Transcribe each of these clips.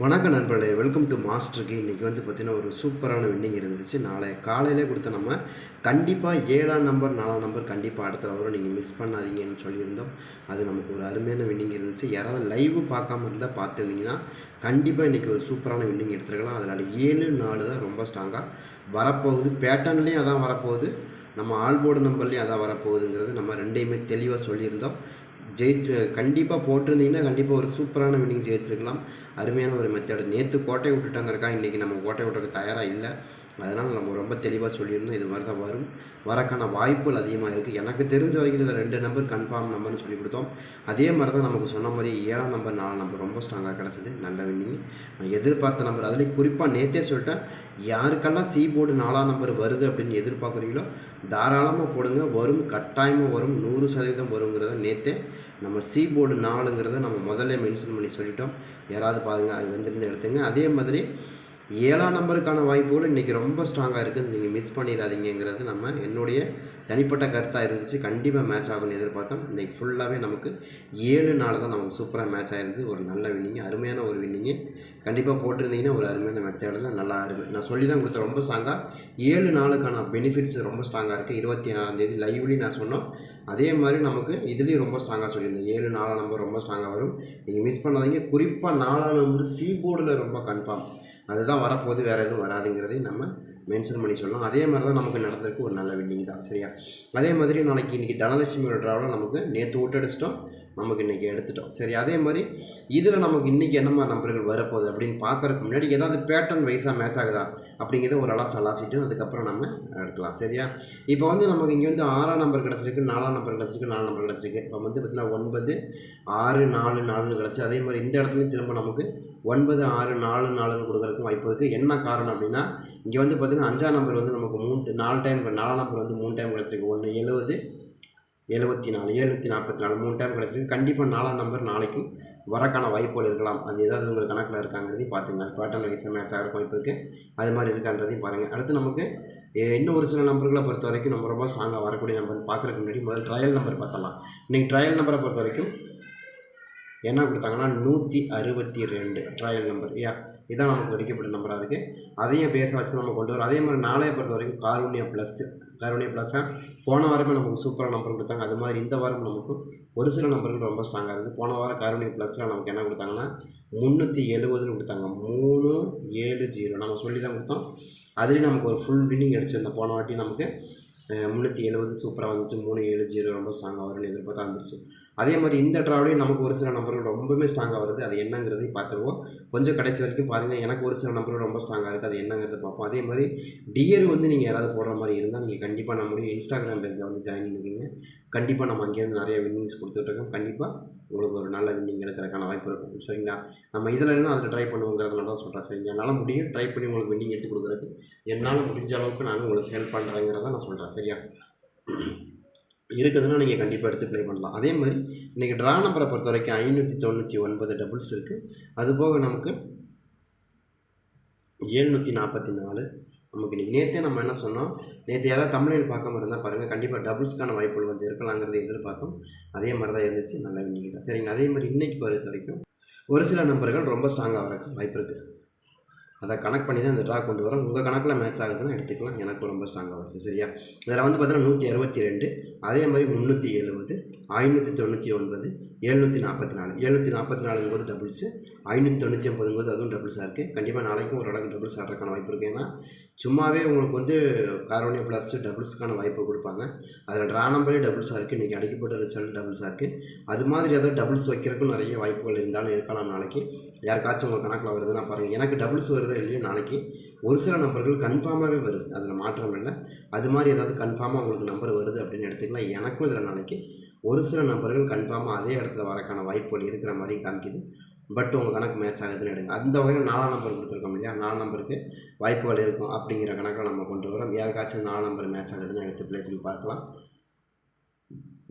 வணக்கம் நண்பர்களே welcome to மாஸ்டருக்கு இன்றைக்கி வந்து பார்த்திங்கன்னா ஒரு சூப்பரான வின்னிங் இருந்துச்சு. நாளை காலையிலே கொடுத்த நம்ம கண்டிப்பாக ஏழாம் நம்பர் நாலாம் நம்பர் கண்டிப்பாக அடுத்த வரும் நீங்கள் மிஸ் பண்ணாதீங்கன்னு சொல்லியிருந்தோம். அது நமக்கு ஒரு அருமையான வின்னிங் இருந்துச்சு. யாராவது லைவ் பார்க்காம இருந்தால் பார்த்துருந்தீங்கன்னா கண்டிப்பாக இன்றைக்கி ஒரு சூப்பரான வின்னிங் எடுத்துருக்கலாம். அதனால் ஏழு நாலு தான் ரொம்ப ஸ்ட்ராங்காக வரப்போகுது. பேட்டர்ன்லேயும் அதான் வரப்போகுது. நம்ம ஆல்போர்டு நம்பர்லேயும் அதான் வரப்போகுதுங்கிறது நம்ம ரெண்டையுமே தெளிவாக சொல்லியிருந்தோம். ஜெயிச்சு கண்டிப்பாக போட்டிருந்தீங்கன்னா கண்டிப்பாக ஒரு சூப்பரான வின்னிங் ஜெயிச்சிருக்கலாம். அருமையான ஒரு மெத்தட் நேற்று கோட்டை விட்டுட்டாங்கறக்கா இன்றைக்கி நம்ம கோட்டை விட்டுறதுக்கு தயாராக இல்லை. அதனால் நம்ம ரொம்ப தெளிவாக சொல்லியிருந்தோம் இது மாதிரி தான் வரும். வரக்கான வாய்ப்புகள் அதிகமாக இருக்குது எனக்கு தெரிஞ்ச வரைக்கும் இதில் ரெண்டு நம்பர் கன்ஃபார்ம் நம்பர்னு சொல்லி கொடுத்தோம். அதே மாதிரி தான் நமக்கு சொன்ன மாதிரி ஏழாம் நம்பர் நாலாம் நம்பர் ரொம்ப ஸ்ட்ராங்காக கிடச்சிது. நல்ல வின்னிங் நான் எதிர்பார்த்த நம்பர் அதுலேயும் குறிப்பாக நேற்றே சொல்லிட்டேன். யாருக்கெல்லாம் சி போர்டு நாலாம் நம்பர் வருது அப்படின்னு எதிர்பார்க்குறீங்களோ தாராளமாக போடுங்க. வரும் கட்டாயமாக வரும். நூறு சதவீதம் வருங்கிறத நேற்றே நம்ம சி போர்டு நாலுங்கிறத நம்ம முதல்ல மென்ஷன் பண்ணி சொல்லிட்டோம். யாராவது பாருங்கள் அது வந்துருந்து எடுத்துங்க. அதே மாதிரி ஏழாம் நம்பருக்கான வாய்ப்புகள் இன்றைக்கி ரொம்ப ஸ்ட்ராங்காக இருக்குது. நீங்கள் மிஸ் பண்ணிடாதீங்கிறது நம்ம என்னுடைய தனிப்பட்ட கருத்தாக இருந்துச்சு. கண்டிப்பாக மேட்ச் ஆகும்னு எதிர்பார்த்தோம். இன்றைக்கி ஃபுல்லாகவே நமக்கு ஏழு நாள் தான் நமக்கு சூப்பராக மேட்ச் ஆகிருந்து ஒரு நல்ல வின்னிங் அருமையான ஒரு வின்னிங்கு கண்டிப்பாக போட்டிருந்தீங்கன்னா ஒரு அருமையான மெத்தேடில் நல்லா இருக்குது நான் சொல்லி தான் கொடுத்தேன். ரொம்ப ஸ்ட்ராங்காக ஏழு நாளுக்கான பெனிஃபிட்ஸ் ரொம்ப ஸ்ட்ராங்காக இருக்குது இருபத்தி நாலாம் தேதி லைவ்லேயும் நான் சொன்னோம். அதே மாதிரி நமக்கு இதுலேயும் ரொம்ப ஸ்ட்ராங்காக சொல்லியிருந்தேன். ஏழு நாலாம் நம்பர் ரொம்ப ஸ்ட்ராங்காக வரும். நீங்கள் மிஸ் பண்ணாதீங்க. குறிப்பாக நாலாம் நம்பர் சி போர்டில் ரொம்ப கன்ஃபார்ம் அதுதான் வரப்போகுது வேறு எதுவும் வராதுங்கிறதையும் நம்ம மென்ஷன் பண்ணி சொல்லலாம். அதே மாதிரி தான் நமக்கு நடந்திருக்கு ஒரு நல்ல வின்னிங் தான் சரியா? அதே மாதிரி நாளைக்கு இன்றைக்கி தனலட்சுமியோட ட்ராவலில் நமக்கு நேற்று விட்டடிச்சிட்டோம் நமக்கு இன்றைக்கி எடுத்துட்டோம் சரி? அதே மாதிரி இதில் நமக்கு இன்றைக்கி என்னமா நம்பர்கள் வரப்போகுது அப்படின்னு பார்க்குறதுக்கு முன்னாடி ஏதாவது பேட்டர்ன் வைஸாக மேட்ச் ஆகுதா அப்படிங்கிறத ஒரு அளவு சலாசிட்டு அதுக்கப்புறம் நம்ம எடுக்கலாம் சரியா? இப்போ வந்து நமக்கு இங்கே வந்து ஆறாம் நம்பர் கிடச்சிருக்கு நாலாம் நம்பர் கிடச்சிருக்கு நாலு நம்பர் கிடச்சிருக்கு. இப்போ வந்து பார்த்திங்கன்னா ஒன்பது ஆறு நாலு நாலுன்னு கிடச்சி அதே மாதிரி இந்த இடத்துலையும் திரும்ப நமக்கு ஒன்பது ஆறு நாலு நாலுன்னு கொடுக்குறதுக்கும் வாய்ப்பு இருக்குது என்ன காரணம் அப்படின்னா இங்கே வந்து பார்த்திங்கன்னா அஞ்சாம் நம்பர் வந்து நமக்கு மூணு நாலு டைம் நாலாம் நம்பர் வந்து மூணு டைம் கிடச்சிருக்கு. ஒன்று எழுபது எழுபத்தி நாலு எழுநூற்றி நாற்பத்தி நாலு மூணு டைம் கிடச்சிருக்கு. கண்டிப்பாக நாலாம் நம்பர் நாளைக்கும் வரக்கான வாய்ப்புகள் இருக்கலாம். அது ஏதாவது உங்கள் கணக்கில் இருக்காங்கிறதையும் பார்த்துங்க பேட்டர்ன் வைஸாக மேட்ச் ஆகிற வாய்ப்பு இருக்குது அது மாதிரி இருக்கான்றதையும் பாருங்கள் அடுத்து நமக்கு இன்னும் ஒரு சில நம்பர்களை பொறுத்த வரைக்கும் நம்ம ரொம்ப ஸ்ட்ராங்காக வரக்கூடிய நம்பர் பார்க்குறதுக்கு முன்னாடி முதல் ட்ரையல் நம்பர் பார்த்தலாம் இன்றைக்கி ட்ரையல் நம்பரை பொறுத்த வரைக்கும் என்ன கொடுத்தாங்கன்னா நூற்றி அறுபத்தி ரெண்டு ட்ரையல் நம்பர் யா? இதான் நமக்கு கிடைக்கப்பட்ட நம்பராக இருக்குது அதையும் பேச வச்சு நம்ம கொண்டு வரோம் அதே மாதிரி நாளைய பொறுத்த வரைக்கும் காரூனியா ப்ளஸ்ஸு காரூனியா ப்ளஸ்ஸாக போன வாரமே நமக்கு சூப்பராக நம்பர் கொடுத்தாங்க. அது மாதிரி இந்த வாரம் நமக்கு ஒரு சில நம்பர்கள் ரொம்ப ஸ்ட்ராங்காக இருக்குது போன வாரம் காரூனியா ப்ளஸில் நமக்கு என்ன கொடுத்தாங்கன்னா முந்நூற்றி எழுபதுன்னு கொடுத்தாங்க. மூணு ஏழு ஜீரோ. நம்ம சொல்லி தான் கொடுத்தோம். அதுலேயும் நமக்கு ஒரு ஃபுல் வின்னிங் அடிச்சிருந்தோம். போன வாட்டி நமக்கு முந்நூற்றி எழுபது சூப்பராக வந்துச்சு. மூணு ஏழு ஜீரோ ரொம்ப ஸ்ட்ராங்காக வரும்னு எதிர்பார்த்தா வந்துச்சு அதே மாதிரி இந்த ட்ராவலையும் நமக்கு ஒரு சில நம்பர்கள் ரொம்பவே ஸ்ட்ராங்காக வருது. அது என்னங்கிறதையும் பார்த்துருவோம். கொஞ்சம் கடைசி வரைக்கும் பாருங்கள் எனக்கு ஒரு சில நம்பர்கள் ரொம்ப ஸ்ட்ராங்காக இருக்குது அது என்னங்கிறத பார்ப்போம். அதே மாதிரி டியர் வந்து நீங்கள் யாராவது போடுற மாதிரி இருந்தால் நீங்கள் கண்டிப்பாக நம்முடைய இன்ஸ்டாகிராம் பேஜில் வந்து ஜாயின் பண்ணிக்கிங்க. கண்டிப்பாக நம்ம அங்கேருந்து நிறைய வின்னிங்ஸ் கொடுத்துட்ருக்கோம் கண்டிப்பாக உங்களுக்கு ஒரு நல்ல வின்னிங் எடுக்கிறதுக்கான வாய்ப்பு இருக்கும். சரிங்களா? நம்ம இதில் என்ன அதில் ட்ரை பண்ணுவோங்கிறதுனால தான் சொல்கிறேன் சரிங்க என்னால் முடியும். ட்ரை பண்ணி உங்களுக்கு வின்னிங் எடுத்து கொடுக்குறதுக்கு. என்னால் முடிஞ்ச அளவுக்கு நான் உங்களுக்கு ஹெல்ப் பண்ணுறேங்கிறத நான் சொல்கிறேன் சரியா? இருக்குதுன்னா நீங்கள் கண்டிப்பாக எடுத்து ப்ளே பண்ணலாம். அதே மாதிரி இன்றைக்கி ட்ரா நம்பரை பொறுத்த வரைக்கும் ஐநூற்றி தொண்ணூற்றி ஒன்பது டபுள்ஸ் இருக்குது அதுபோக நமக்கு ஏழ்நூற்றி நாற்பத்தி நாலு. நமக்கு இன்றைக்கி நேற்றே நம்ம என்ன சொன்னோம்? நேற்று யாராவது தமிழில் பார்க்காம இருந்தால் பாருங்கள் கண்டிப்பாக டபுள்ஸ்க்கான வாய்ப்புகள் கொஞ்சம் இருக்கலாங்கிறத எதிர்பார்த்தோம். அதே மாதிரி தான் இருந்துச்சு. நல்ல வின்னிங் தான் சரிங்க அதே மாதிரி இன்றைக்கி பொறுத்த வரைக்கும் ஒரு சில நம்பர்கள் ரொம்ப ஸ்ட்ராங்காக வரக்கு வாய்ப்பு இருக்குது அதை கனெக்ட் பண்ணி தான் இந்த ட்ரா கொண்டு வரோம். உங்கள் கணக்கில் மேட்ச் ஆகுதுன்னா எடுத்துக்கலாம். எனக்கு ரொம்ப ஸ்ட்ராங்காக வருது. சரியா? இதில் வந்து பார்த்தீங்கன்னா நூற்றி அறுபத்தி ரெண்டு அதே மாதிரி முந்நூற்றி எழுபது ஐநூற்றி தொண்ணூற்றி ஒன்பது எழுநூற்றி நாற்பத்தி நாலு. எழுநூற்றி நாற்பத்தி நாலுங்கும்போது டபுள்ஸு ஐநூற்றி தொண்ணூற்றி ஒம்பதுங்கிறது அதுவும் டபுள்ஸாக இருக்குது கண்டிப்பாக நாளைக்கும் ஓரளவுக்கு டபுள்ஸ் ஆடுறதுக்கான வாய்ப்பு இருக்குது ஏன்னா சும்மாவே உங்களுக்கு வந்து காரோனியா ப்ளஸ் டபுள்ஸ்க்கான வாய்ப்பு கொடுப்பாங்க. அதில் ட்ரா நம்பரே டபுள்ஸாக இருக்குது இன்றைக்கி அடிக்கப்பட்ட ரிசல்ட் டபுள்ஸாக இருக்குது அது மாதிரி ஏதாவது டபுள்ஸ் வைக்கிறதுக்கும் நிறைய வாய்ப்புகள் இருந்தாலும் இருக்கலாம் நாளைக்கு. யாருக்காச்சும் உங்கள் கணக்கில் வருதுன்னா பாருங்கள் எனக்கு டபுள்ஸ் வருதோ இல்லையோ நாளைக்கு ஒரு சில நம்பர்கள் கன்ஃபார்மாகவே வருது. அதில் மாற்றம் இல்லை. அது மாதிரி ஏதாவது கன்ஃபார்மாக உங்களுக்கு நம்பர் வருது அப்படின்னு எடுத்துக்கலாம் எனக்கும் இதில் நாளைக்கு ஒரு சில நம்பர்கள் கன்ஃபார்மாக அதே இடத்துல வரக்கான வாய்ப்புகள் இருக்கிற மாதிரி காமிக்குது. பட் உங்கள் கணக்கு மேட்ச் ஆகுதுன்னு எடுங்க. அந்த வகையில் நாலாம் நம்பர் கொடுத்துருக்கோம் இல்லையா? நாலு நம்பருக்கு வாய்ப்புகள் இருக்கும் அப்படிங்கிற கணக்கில் நம்ம கொண்டு வரோம். யாருக்காச்சும் நாலு நம்பர் மேட்ச் ஆகுதுன்னு எடுத்து ப்ளே பண்ணி பார்க்கலாம்.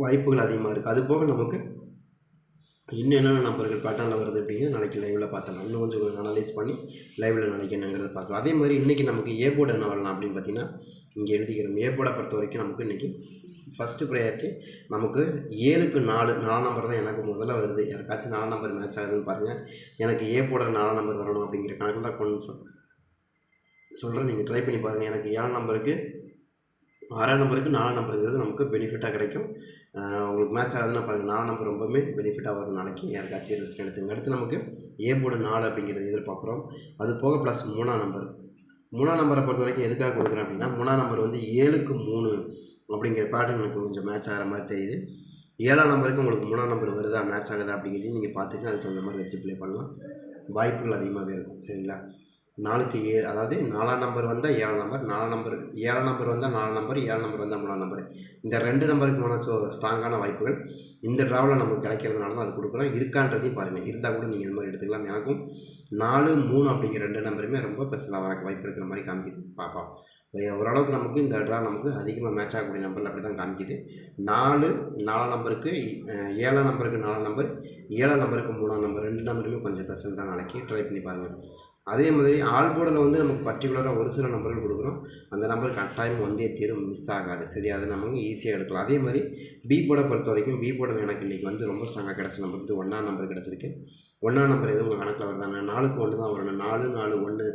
வாய்ப்புகள் அதிகமாக இருக்குது அது போக நமக்கு இன்னும் என்னென்ன நம்பர்கள் பேட்டர்னில் வருது அப்படிங்கிறது நாளைக்கு லைவில் பார்த்தலாம் இன்னும் கொஞ்சம் அனலைஸ் பண்ணி லைவில் நாளைக்கு என்னங்கிறத பார்க்கலாம். அதே மாதிரி இன்றைக்கி நமக்கு ஏ போர்டு என்ன வரலாம் அப்படின்னு பார்த்தீங்கன்னா இங்கே எழுதிக்கிறோம். ஏ போர்டை பொறுத்த வரைக்கும் நமக்கு இன்றைக்கி ஃபஸ்ட்டு ப்ரையாரிட்டி நமக்கு ஏழுக்கு நாலு நாலு நம்பர் தான் எனக்கு முதல்ல வருது. யாருக்காச்சும் நாலு நம்பர் மேட்ச் ஆகுதுன்னு பாருங்கள் எனக்கு ஏ போடுற நாலு நம்பர் வரணும் அப்படிங்கிற கணக்கில் தான் கொண்டு சொல் சொல்கிறேன் நீங்கள் ட்ரை பண்ணி பாருங்கள் எனக்கு ஏழாம் நம்பருக்கு ஆறாம் நம்பருக்கு நாலு நம்பருங்கிறது நமக்கு பெனிஃபிட்டாக கிடைக்கும். உங்களுக்கு மேட்ச் ஆகுதுன்னா பாருங்கள் நாலு நம்பர் ரொம்பவுமே பெனிஃபிட்டாக வரும் நாளைக்கு. யாருக்காச்சும் ரிஸ்க் எடுத்துங்க. அடுத்து நமக்கு ஏ போர்டு நாலு அப்படிங்கிறது எதிர்பார்க்குறோம். அது போக ப்ளஸ் மூணாம் நம்பர் மூணாம் நம்பரை பொறுத்த வரைக்கும் எதுக்காக கொடுக்குறேன் அப்படின்னா மூணாம் நம்பர் வந்து ஏழுக்கு மூணு அப்படிங்கிற பேட்டர்ன் எனக்கு கொஞ்சம் மேட்ச் ஆகிற மாதிரி தெரியுது. ஏழாம் நம்பருக்கு உங்களுக்கு மூணாம் நம்பர் வருதா மேட்ச் ஆகுதா அப்படிங்கிறதையும் நீங்கள் பார்த்துட்டு அதுக்கு தகுந்த மாதிரி வச்சு ப்ளே பண்ணலாம். வாய்ப்புகள் அதிகமாகவே இருக்கும் சரிங்களா? நாலுக்கு ஏ அதாவது நாலாம் நம்பர் வந்தால் ஏழாம் நம்பர் நாலாம் நம்பர் ஏழாம் நம்பர் வந்தால் நாலாம் நம்பர் ஏழாம் நம்பர் வந்தால் மூணாம் நம்பர். இந்த ரெண்டு நம்பருக்கு ஸோ ஸ்ட்ராங்கான வாய்ப்புகள். இந்த ட்ராவில் நமக்கு கிடைக்கிறதுனால தான் அது கொடுக்குறோம். இருக்கான்றதையும் பாருங்கள் இருந்தால் கூட நீங்கள் இந்த மாதிரி எடுத்துக்கலாம். எனக்கும் நாலு மூணு அப்படிங்கிற ரெண்டு நம்பருமே ரொம்ப ஸ்பெஷலாக வர வாய்ப்பு இருக்கிற மாதிரி காமிக்குது. பாப்பா ஓரளவுக்கு நமக்கு இந்த ட்ரா நமக்கு அதிகமாக மேட்ச் ஆகக்கூடிய நம்பரில் அப்படி தான் காமிக்குது. நாலு நாலாம் நம்பருக்கு ஏழாம் நம்பருக்கு நாலாம் நம்பர் ஏழாம் நம்பருக்கு மூணாம் நம்பர். ரெண்டு நம்பருமே கொஞ்சம் ஸ்பெஷல் தான் நாளைக்கு ட்ரை பண்ணி பாருங்கள் அதே மாதிரி ஆல் போர்டில் வந்து நமக்கு பர்டிகுலராக ஒரு சில நம்பர்கள் கொடுக்குறோம். அந்த நம்பர் கட்டாயம் வந்தே தீரும் மிஸ் ஆகாது. சரி அதை நமக்கு ஈஸியாக எடுக்கலாம். அதே மாதிரி பி போர்டை பொறுத்த வரைக்கும் பி போர்டில் எனக்கு இன்றைக்கி வந்து ரொம்ப ஸ்ட்ராங்காக கிடச்ச நம்பர் வந்து ஒன்றாம் நம்பர் கிடச்சிருக்கு. ஒன்றாம் நம்பர் எதுவும் உங்கள் கணக்கில் வருதாங்க நாலுக்கு ஒன்று தான் வரணும் நாலு நாலு ஒன்று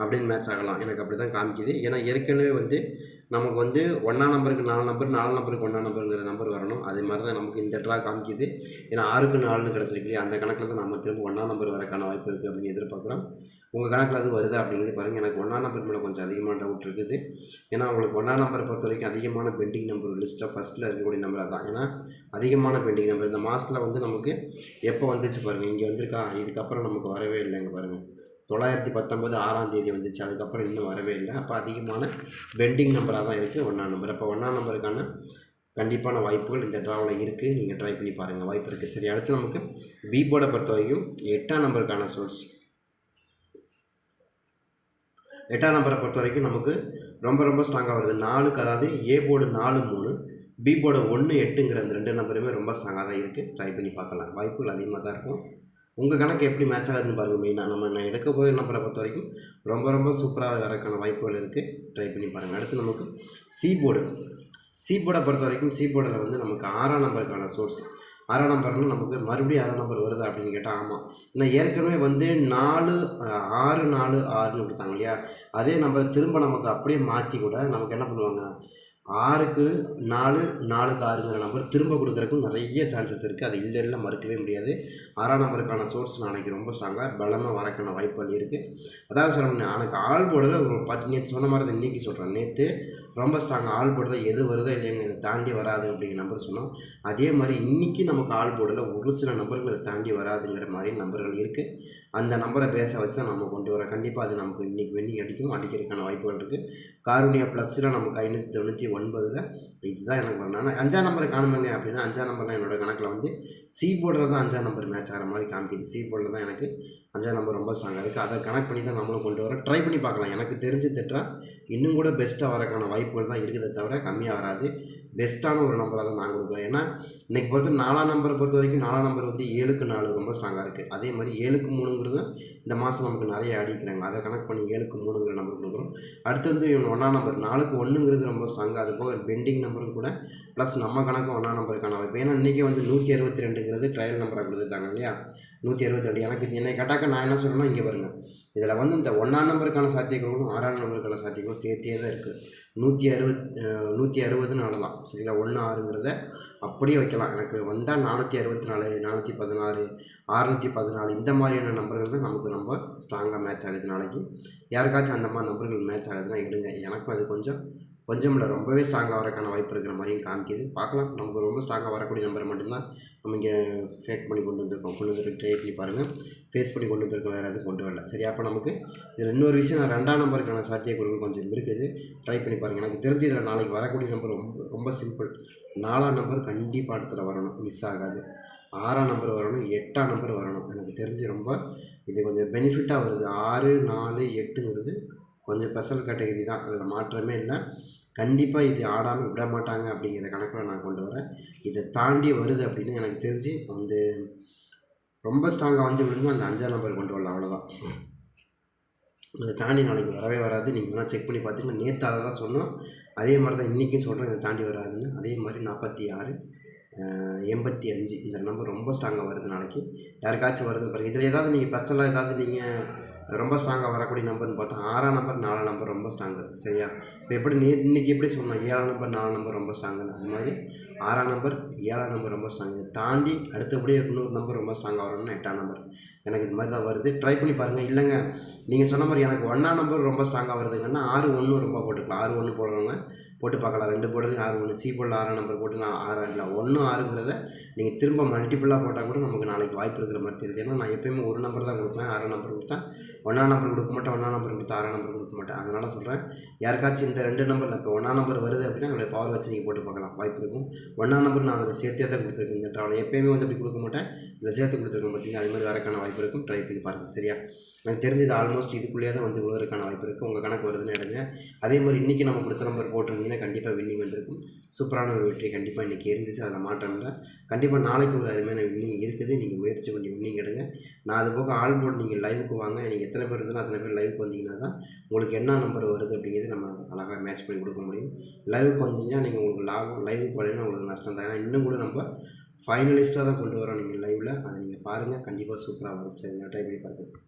அப்படின்னு மேட்ச் ஆகலாம். எனக்கு அப்படி தான் காமிக்குது. ஏன்னா ஏற்கனவே வந்து நமக்கு வந்து ஒன்றாம் நம்பருக்கு நாலு நம்பர் நாலு நம்பருக்கு ஒன்றா நம்பருங்கிற நம்பர் வரணும். அதே மாதிரி தான் நமக்கு இந்த ட்ரா காமிக்குது. ஏன்னா ஆறுக்கு நாலுன்னு கிடச்சிருக்கு அந்த கணக்கில் தான் நம்ம திரும்ப ஒன்றாம் நம்பர் வரக்கான வாய்ப்பு இருக்குது அப்படின்னு எதிர்பார்க்குறோம். உங்கள் கணக்கில் அது வருதா அப்படிங்கிறது பாருங்கள் எனக்கு ஒன்றாம் நம்பர் மேலே கொஞ்சம் அதிகமான டவுட் இருக்குது. ஏன்னா உங்களுக்கு ஒன்றாம் நம்பரை பொறுத்த வரைக்கும் அதிகமான பெண்டிங் நம்பர் லிஸ்ட்டாக ஃபஸ்ட்டில் இருக்கக்கூடிய நம்பர் தான் ஏன்னா அதிகமான பெண்டிங் நம்பர் இந்த மாதத்தில் வந்து நமக்கு எப்போ வந்துச்சு பாருங்கள் இங்கே வந்திருக்கா? இதுக்கப்புறம் நமக்கு வரவே இல்லைங்க பாருங்கள் தொள்ளாயிரத்தி பத்தொம்போது ஆறாம் தேதி வந்துச்சு. அதுக்கப்புறம் இன்னும் வரவே இல்லை. அப்போ அதிகமான பெண்டிங் நம்பராக தான் இருக்குது ஒன்றாம் நம்பர் அப்போ ஒன்றாம் நம்பருக்கான கண்டிப்பான வாய்ப்புகள் இந்த ட்ராவில் இருக்குது நீங்கள் ட்ரை பண்ணி பாருங்கள் வாய்ப்பு இருக்குது சரி அடுத்து நமக்கு பீபோர்டை பொறுத்த வரைக்கும் எட்டாம் நம்பருக்கான சோர்ஸ் எட்டாம் நம்பரை பொறுத்த வரைக்கும் நமக்கு ரொம்ப ரொம்ப ஸ்ட்ராங்காக வருது. நாலுக்கு அதாவது ஏ போர்டு நாலு மூணு பி போர்டு ஒன்று எட்டுங்கிற அந்த ரெண்டு நம்பருமே ரொம்ப ஸ்ட்ராங்காக தான் இருக்குது ட்ரை பண்ணி பார்க்கலாம். வாய்ப்புகள் அதிகமாக தான் இருக்கும். உங்கள் கணக்கு எப்படி மேட்ச் ஆகுதுன்னு பாருங்கள் மெயினாக நம்ம நான் எடுக்க போகிற நம்பரை பொறுத்த வரைக்கும் ரொம்ப ரொம்ப சூப்பராக வரக்கான வாய்ப்புகள் இருக்குது ட்ரை பண்ணி பாருங்கள் அடுத்து நமக்கு சி போர்டு. சி போர்டை பொறுத்த வரைக்கும் சி போர்டில் வந்து நமக்கு ஆறாம் நம்பருக்கான சோர்ஸ் ஆறாம் நம்பர்னு நமக்கு மறுபடியும் ஆறாம் நம்பர் வருது அப்படின்னு கேட்டால் ஆமாம் ஏன்னா ஏற்கனவே வந்து நாலு ஆறு நாலு ஆறுன்னு கொடுத்தாங்க இல்லையா? அதே நம்பரை திரும்ப நமக்கு அப்படியே மாற்றி கூட நமக்கு என்ன பண்ணுவாங்க? ஆறுக்கு நாலு நாலுக்கு ஆறுங்கிற நம்பர் திரும்ப கொடுக்குறதுக்கும் நிறைய சான்சஸ் இருக்குது அது இல்லை இல்லை மறுக்கவே முடியாது. ஆறாம் நம்பருக்கான சோர்ஸ் நாளைக்கு ரொம்ப ஸ்ட்ராங்காக பலமாக வரக்கான வாய்ப்புகள் இருக்குது அதான் சொல்லணும் எனக்கு ஆள் போர்டில் ஒரு பத்து நேற்று சொன்ன மாதிரி தான் இன்றைக்கி சொல்கிறேன் நேற்று ரொம்ப ஸ்ட்ராங் ஆள் போடுறதா எது வருதோ இல்லைங்க இதை தாண்டி வராது அப்படிங்கிற நம்பர் சொன்னோம். அதே மாதிரி இன்றைக்கி நமக்கு ஆள் போர்டில் ஒரு சில நம்பர்கள் இதை தாண்டி வராதுங்கிற மாதிரி நம்பர்கள் இருக்குது அந்த நம்பரை பேச வச்சு தான் நம்ம கொண்டு வரோம். கண்டிப்பாக அது நமக்கு இன்றைக்கி வெண்டிங் அடிக்கும் அடிக்கிறதுக்கான வாய்ப்புகள் இருக்குது காரூனியா ப்ளஸில் நமக்கு ஐநூற்றி தொண்ணூற்றி ஒன்பதில் இதுதான் எனக்கு வரணும். அஞ்சாம் நம்பர் காணுமேங்க அப்படின்னா அஞ்சாம் நம்பர்லாம் என்னோட கணக்கில் வந்து சி போர்டில் தான் அஞ்சாம் நம்பர் மேட்ச் ஆகிற மாதிரி காமிக்குது. சி போர்டில் தான் எனக்கு அஞ்சாம் நம்பர் ரொம்ப ஸ்ட்ராங்காக இருக்குது அதை கனெக்ட் பண்ணி தான் நம்மளும் கொண்டு வரோம் ட்ரை பண்ணி பார்க்கலாம். எனக்கு தெரிஞ்சு திட்டா இன்னும் கூட பெஸ்ட்டாக வரக்கான வாய்ப்புகள் தான் இருக்குதே தவிர கம்மியாக வராது. பெஸ்ட்டான ஒரு நம்பராக தான் நான் கொடுக்குறேன். ஏன்னா இன்றைக்கி பொறுத்த நாலாம் நம்பரை பொறுத்த வரைக்கும் நாலாம் நம்பர் வந்து ஏழுக்கு நாலு ரொம்ப ஸ்ட்ராங்காக இருக்குது அதே மாதிரி ஏழுக்கு மூணுங்கிறதும் இந்த மாதம் நமக்கு நிறைய அடிக்கிறாங்க அதை கனெக்ட் பண்ணி ஏழுக்கு மூணுங்கிற நம்பர் கொடுக்குறோம். அடுத்து வந்து இவன் ஒன்றாம் நம்பர் நாலுக்கு ஒன்றுங்கிறது ரொம்ப ஸ்ட்ராங்காக அது போக பெண்டிங் நம்பரும் கூட ப்ளஸ் நம்ம கணக்கு ஒன்றாம் நம்பருக்கான வாய்ப்பு. ஏன்னா இன்றைக்கி வந்து நூற்றி அறுபத்தி ரெண்டுங்கிறது ட்ரையல் நம்பராக கொடுத்துருக்காங்க இல்லையா? நூற்றி அறுபத்தி ரெண்டு. எனக்கு என்னை கேட்டாக்க நான் என்ன சொல்லணும் இங்கே பாருங்கள் இதில் வந்து இந்த ஒன்றாம் நம்பருக்கான சாத்தியங்களும் ஆறாம் நம்பருக்கான சாத்தியங்களும் சேர்த்தே தான் இருக்குது நூற்றி அறுபத் நூற்றி அறுபதுன்னு ஆடலாம் சரிங்களா? ஒன்று ஆறுங்கிறத அப்படியே வைக்கலாம். எனக்கு வந்தால் நானூற்றி அறுபத்தி நாலு நானூற்றி பதினாறு அறுநூற்றி பதினாலு இந்த மாதிரியான நம்பர்கள் தான் நமக்கு ரொம்ப ஸ்ட்ராங்காக மேட்ச் ஆகுது நாளைக்கு. யாருக்காச்சும் அந்த மாதிரி நம்பர்கள் மேட்ச் ஆகுதுன்னா எடுங்க. எனக்கும் அது கொஞ்சம் கொஞ்சம் இல்லை ரொம்பவே ஸ்ட்ராங்காக வரக்கான வாய்ப்பு இருக்கிற மாதிரியும் காமிக்குது. பார்க்கலாம். நமக்கு ரொம்ப ஸ்ட்ராங்காக வரக்கூடிய நம்பர் மட்டும்தான் நம்ம இங்கே ஃபேக் பண்ணி கொண்டு வந்திருக்கோம். கொண்டு வந்துருக்கு ட்ரை பண்ணி பாருங்கள் ஃபேஸ் பண்ணி கொண்டு வந்திருக்கோம் வேறு எதுவும் கொண்டு வரல. சரி அப்போ நமக்கு இதில் இன்னொரு விஷயம் நான் ரெண்டாம் நம்பருக்கான சாத்தியக்கூறுகள் கொஞ்சம் இருக்குது. ட்ரை பண்ணி பாருங்கள் எனக்கு தெரிஞ்சு இதில் நாளைக்கு வரக்கூடிய நம்பர் ரொம்ப ரொம்ப சிம்பிள் நாலாம் நம்பர் கண்டிப்பாக இடத்துல வரணும். மிஸ் ஆகாது. ஆறாம் நம்பர் வரணும். எட்டாம் நம்பர் வரணும். எனக்கு தெரிஞ்சு ரொம்ப இது கொஞ்சம் பெனிஃபிட்டாக வருது. ஆறு நாலு எட்டுங்கிறது கொஞ்சம் ஸ்பெஷல் கேட்டகரி தான். அதில் மாற்றமே இல்லை. கண்டிப்பாக இது ஆடாமல் விட மாட்டாங்க அப்படிங்கிற கணக்கில் நான் கொண்டு வரேன். இதை தாண்டி வருது அப்படின்னு எனக்கு தெரிஞ்சு வந்து ரொம்ப ஸ்ட்ராங்காக வந்து விழுந்து அந்த அஞ்சாம் நம்பர் கொண்டு வரல அவ்வளோதான் அதை தாண்டி நாளைக்கு வரவே வராது. நீங்கள் வேணால் செக் பண்ணி பார்த்துங்க நேற்று அதை தான் சொன்னோம். அதே மாதிரி தான் இன்றைக்கும் சொல்கிறேன் இதை தாண்டி வராதுன்னு. அதே மாதிரி நாற்பத்தி ஆறு எண்பத்தி அஞ்சு இந்த நம்பர் ரொம்ப ஸ்ட்ராங்காக வருது நாளைக்கு. யாருக்காச்சும் வருது பாருங்கள் இதில் ஏதாவது நீங்கள் ஸ்பெஷலாக ஏதாவது நீங்கள் ரொம்ப ஸ்ட்ராங்காக வரக்கூடிய நம்பர்னு பார்த்தா ஆறாம் நம்பர் நாலாம் நம்பர் ரொம்ப ஸ்ட்ராங்கு சரியா? இப்போ எப்படி நீ இன்றைக்கி எப்படி சொன்னோம் ஏழாம் நம்பர் நாலாம் நம்பர் ரொம்ப ஸ்ட்ராங்குன்னு அது மாதிரி ஆறாம் நம்பர் ஏழாம் நம்பர் ரொம்ப ஸ்ட்ராங் இதை தாண்டி அடுத்தபடியே இன்னொரு நம்பர் ரொம்ப ஸ்ட்ராங்காக வரணும்னா எட்டாம் நம்பர் எனக்கு இது மாதிரி தான் வருது. ட்ரை பண்ணி பாருங்கள் இல்லைங்க நீங்கள் சொன்ன மாதிரி எனக்கு ஒன்றாம் நம்பர் ரொம்ப ஸ்ட்ராங்காக வருதுங்கன்னா ஆறு ஒன்று ரொம்ப போட்டுக்கலாம். ஆறு ஒன்று போடுறவங்க போட்டு பார்க்கலாம். ரெண்டு போடலையும் ஆறு ஒன்று சி போடல ஆறாம் நம்பர் போட்டு நான் ஆறு இல்லை ஒன்று ஆறுங்கிறத நீங்கள் திரும்ப மல்டிபிளாக போட்டால் கூட நமக்கு நாளைக்கு வாய்ப்பு இருக்கிற மாதிரி தெரியுது. ஏன்னா நான் எப்பயுமே ஒரு நம்பர் தான் கொடுப்பேன். ஆறாம் நம்பர் கொடுத்தேன் ஒன்றாம் நம்பர் கொடுக்க மாட்டேன். ஒன்றாம் நம்பர் கொடுத்து ஆறாம் நம்பர் கொடுக்க மாட்டேன். அதனால் சொல்கிறேன் யாருக்காச்சும் இந்த ரெண்டு நம்பரில் இப்போ ஒன்றாம் நம்பர் வருது அப்படின்னா அதோடைய பவர் வச்சு நீங்கள் போட்டு பார்க்கலாம். வாய்ப்பு இருக்கும். ஒன்றாம் நம்பர் நான் அதில் சேர்த்தே தான் கொடுத்துருக்கேன். இந்த ட்ராவலை எப்போயுமே வந்து அப்படி கொடுக்க மாட்டேன். இதில் சேர்த்து கொடுத்துருக்கேன் பார்த்தீங்கன்னா அது மாதிரி வரக்கான வாய்ப்பு இருக்கும். ட்ரை பண்ணி பாருங்கள் சரியா? எனக்கு தெரிஞ்சது ஆல்மோஸ்ட் இதுக்குள்ளேயே தான் வந்து விழுவதற்கான வாய்ப்பு இருக்குது உங்கள் கணக்கு வருதுன்னு எடுங்க. அதே மாதிரி இன்றைக்கி நம்ம கொடுத்த நம்பர் போட்டிருந்தீங்கன்னா கண்டிப்பாக வின்னிங் வந்திருக்கும். சூப்பரான ஒரு வெற்றி கண்டிப்பாக இன்றைக்கி இருந்துச்சு. அதில் மாற்றம் இல்லை. கண்டிப்பாக நாளைக்கு ஒரு அருமையான வின்னிங் இருக்குது. நீங்கள் முயற்சி பண்ணி வின்னிங் எடுங்க. நான் அது போக ஆல் போர்டு நீங்கள் லைவுக்கு வாங்க. நீங்கள் எத்தனை பேர் இருந்தாலும் அத்தனை பேர் லைவுக்கு வந்தீங்கன்னா தான் உங்களுக்கு என்ன நம்பர் வருது அப்படிங்கிறது நம்ம அழகாக மேட்ச் பண்ணி கொடுக்க முடியும். லைவுக்கு வந்தீங்கன்னா நீங்கள் உங்களுக்கு லாபம் லைவுக்கு வரலைன்னா உங்களுக்கு நஷ்டம் தான். ஏன்னா இன்னும் கூட நம்ம ஃபைனலிஸ்ட்டாக தான் கொண்டு வரோம் நீங்கள் லைவில் அதை நீங்கள் பாருங்கள் கண்டிப்பாக சூப்பராக வரும். நான் ட்ரை பண்ணி பாருங்கள்